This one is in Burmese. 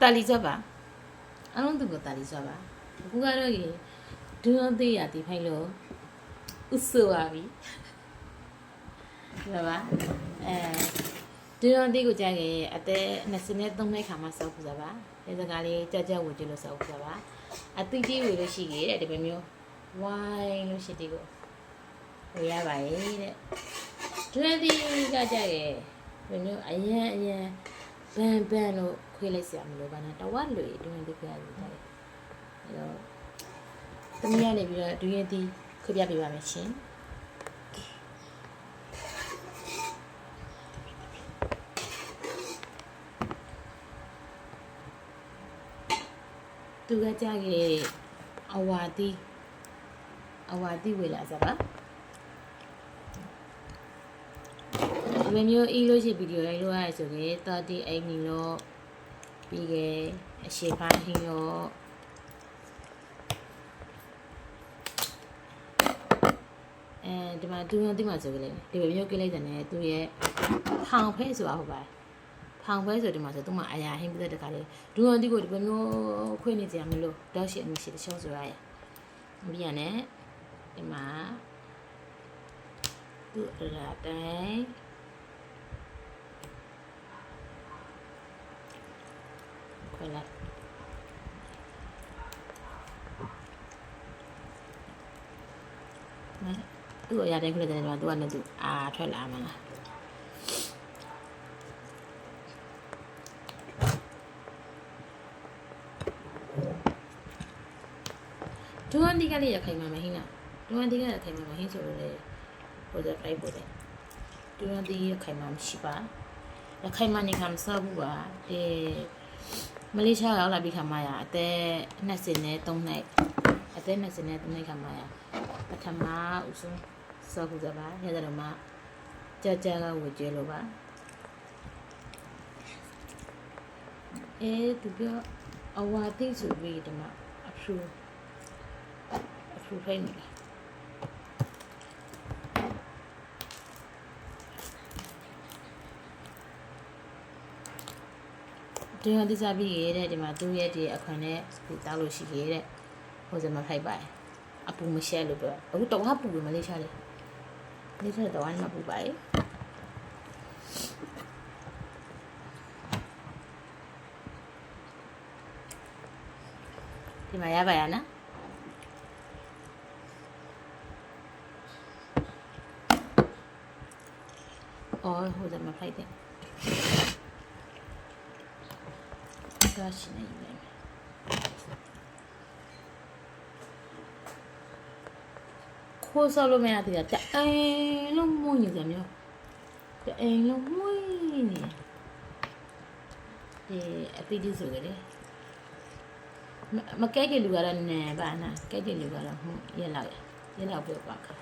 တာလီဆွတ်ပါအလုံးသူကတာလီဆွတ်ပါအခုကတော့ရေဒူအောင်သေးရတီဖိုင်လို့ဥဆိုပါပြီဟုတ်ပါအဲဒူအောင်သေးကိုကြာခဲ့အသက်23နှစ်ခါမှစောက်ပူစားပါဒီစကားလေးကြကြဝေကြလို့စောက်ပူစားပါအတိတိဝေလို့ရှိခဲ့တဲ့ဒီပဲမျိုးဝိုင်းလို့ရှိသေးကိုဝေရပါရဲ့တဲ့ဒူအောင်သေးကကြာခဲ့ဒီမျိုးအရင်အရင်ဘန်ဘန်လို့ ခွေးလိုက်စရာမလိုပါနဲ့တဝက်လွေဒူအောင်သေးခွေးရတယ်တဲ့အဲတော့သမီးကနေပြီးတော့ဒူရင်သေးခွေးပြပေးပါမယ်ရှင်သူကကြခဲ့အဝါတီအဝါတီဝေလာစားပါဒီလိုမျိုးအီလို့ရှိဗီဒီယိုလေးလို့ရဆိုရင်38နီလို့ ပြီးခဲ့အရှိဖားဟင်းလို့အဲဒီမှာသူရောတိမှဆိုကြလေဒီလိုမျိုးကိလိုက်တယ်နဲ့သူရဲ့ဖောင်ဖဲဆိုတာဟုတ်ပါတယ်ဖောင်ခွဲဆိုဒီမှာဆိုသူမှအရာဟင်းပြတဲ့တခါလေဒူအောင်တီကိုဒီလိုမျိုးခွေးနေကြမလို့တော့ရှိအမှုရှိတချို့ဆိုရရပြီးရနဲ့ဒီမှာသူအရာတိုင်း ခွဲလိုက်နော်သူ့အရာတိုင်းခွဲလိုက်တယ်ဒီမှာသူကလည်းသူအာထွက်လာမှာလားဒူဝန်ဒီကလေးရခိုင်မှာမဟင်းလားဒူဝန်ဒီကရခိုင်မှာမဟင်းဆိုလို့လေဟိုဇက်ဖလိုက်ပို့တယ်ဒူဝန်ဒီရခိုင်မှာမရှိပါရခိုင်မှာနေခါမစားဘူးပါဒီ မလေးရှားရောက်လာပြီးခါမှရအသက်20နဲ့3နှစ်အသက်20နဲ့3နှစ်ခါမှရပထမဦးဆုံးစားဘူးကြပါရတဲ့တော့မှကြာကြာကဝေကျဲလို့ပါအဲသူပြောအဝါတိဆိုပြီးဒီမှာအဖူအဖူဖိနေတယ် ဒီမှာတိစားပြီးရတဲ့ဒီမှာသူ့ရဲ့ဒီအခွန်နဲ့ဒီတောက်လို့ရှိရတဲ့ဟိုစမှာဖိုက်ပါတယ်အပူမရှက်လို့ပြောအခုတော့ပူပြီမလေးရှားလေမလေးရှားတော့ဝိုင်းမပူပါရဲ့ဒီမှာရပါရနော်အော်ဟိုဒါမဖိုက်တဲ့ကား ရှင်နေတယ်ခိုးဆောက်လို့မရသေးတာတအိမ်လုံးမွေးနေကြမျိုးတအိမ်လုံးမွေးနေဒီအပီဒီဆိုကြတယ်မမကဲတဲ့လူကတော့နဲပါနာကဲတဲ့လူကတော့ဟိုရက်လောက်ရက်လောက်ပြောပါခါ